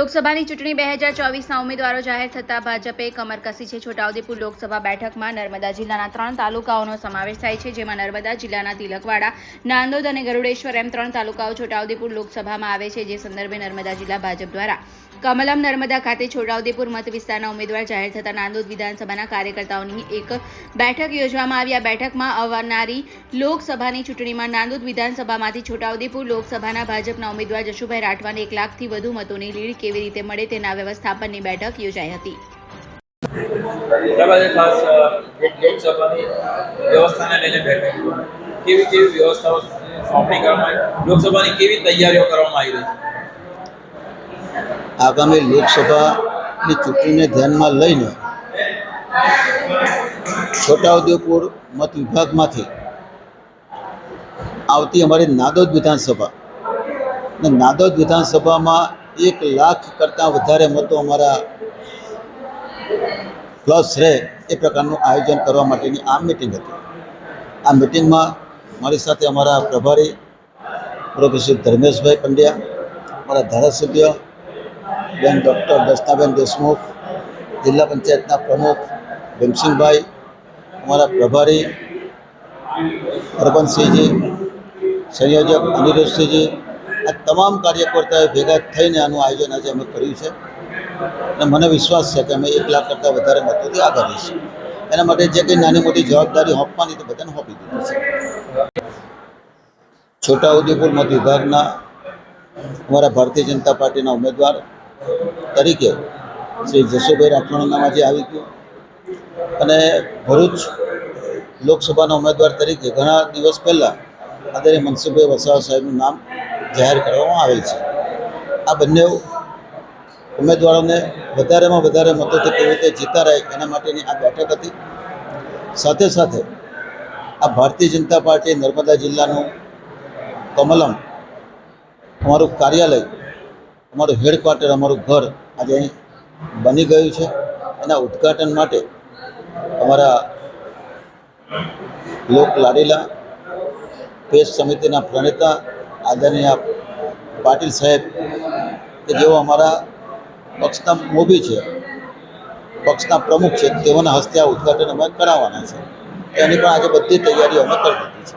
લોકસભાની ચૂંટણી બે હજાર ચોવીસના ઉમેદવારો જાહેર થતા ભાજપે કમર કસી છે. છોટાઉદેપુર લોકસભા બેઠકમાં નર્મદા જિલ્લાના ત્રણ તાલુકાઓનો સમાવેશ થાય છે, જેમાં નર્મદા જિલ્લાના તિલકવાડા, નાંદોદ અને ગરુડેશ્વર એમ ત્રણ તાલુકાઓ છોટાઉદેપુર લોકસભામાં આવે છે. જે સંદર્ભે નર્મદા જિલ્લા ભાજપ દ્વારા કમલમ નર્મદા ખાતે છોટાઉદેપુર મત વિસ્તારના ઉમેદવાર જાહેર થતા નાંદોદ વિધાનસભાના કાર્યકર્તાઓની એક બેઠક યોજવામાં આવી. આ બેઠકમાં આવનારી લોકસભાની ચૂંટણીમાં નાંદોદ વિધાનસભામાંથી છોટાઉદેપુર લોકસભાના ભાજપના ઉમેદવાર જશુભાઈ રાઠવાને એક લાખથી વધુ મતોની લીડ કેવી રીતે મળે તેના વ્યવસ્થાપનની બેઠક યોજાઈ હતી. લોકસભાની કેવી તૈયારીઓ કરવામાં આવી રહી છે? આગામી લોકસભાની ચૂંટણીને ધ્યાનમાં લઈને છોટાઉદેપુર મત વિભાગમાંથી આવતી અમારી નાદોદ વિધાનસભા અને નાદોદ વિધાનસભામાં એક લાખ કરતાં વધારે મતો અમારા પ્લસ રહે એ પ્રકારનું આયોજન કરવા માટેની આ મિટિંગ હતી. આ મિટિંગમાં મારી સાથે અમારા પ્રભારી પ્રોફેસર ધર્મેશભાઈ પંડ્યા, અમારા ધારાસભ્ય બેન ડૉક્ટર દર્શનાબેન દેશમુખ, જિલ્લા પંચાયતના પ્રમુખ ભીમસિંહભાઈ, અમારા પ્રભારી હરબંતસિંહજી સંયોજક અનિરુદ્ધસિંહજી, આ તમામ કાર્યકર્તાઓએ ભેગા થઈને આનું આયોજન આજે અમે કર્યું છે. અને મને વિશ્વાસ છે કે અમે એક લાખ કરતાં વધારે મતોથી આગળ રહીશું. એના માટે જે કંઈ નાની મોટી જવાબદારી હોંપવાની તો બધાને હોંપી દીધી છે. છોટાઉદેપુર મત વિભાગના અમારા ભારતીય જનતા પાર્ટીના ઉમેદવાર તરીકે શ્રી જશુભાઈ આજે આવી ગયું. અને ભરૂચ લોકસભાના ઉમેદવાર તરીકે ઘણા દિવસ પહેલાં આદરણીય મનસુખભાઈ વસાવા સાહેબનું નામ જાહેર કરવામાં આવેલ છે. આ બંને ઉમેદવારોને વધારેમાં વધારે મતોથી કેવી રીતે જીતારાય એના માટેની આ બેઠક હતી. સાથે સાથે આ ભારતીય જનતા પાર્ટી નર્મદા જિલ્લાનું કમલમ અમારું કાર્યાલય અમારું હેડક્વાર્ટર અમારું ઘર આજે અહીં બની ગયું છે. એના ઉદ્ઘાટન માટે અમારા લોક લાડીલા પેશ સમિતિના પ્રણેતા આદરણીય પાટીલ સાહેબ, કે જેઓ અમારા પક્ષના મોભી છે, પક્ષના પ્રમુખ છે, તેઓના હસ્તે આ ઉદ્ઘાટન અમે કરાવવાના છે. એની પણ આજે બધી તૈયારીઓ અમે કરી દીધી છે.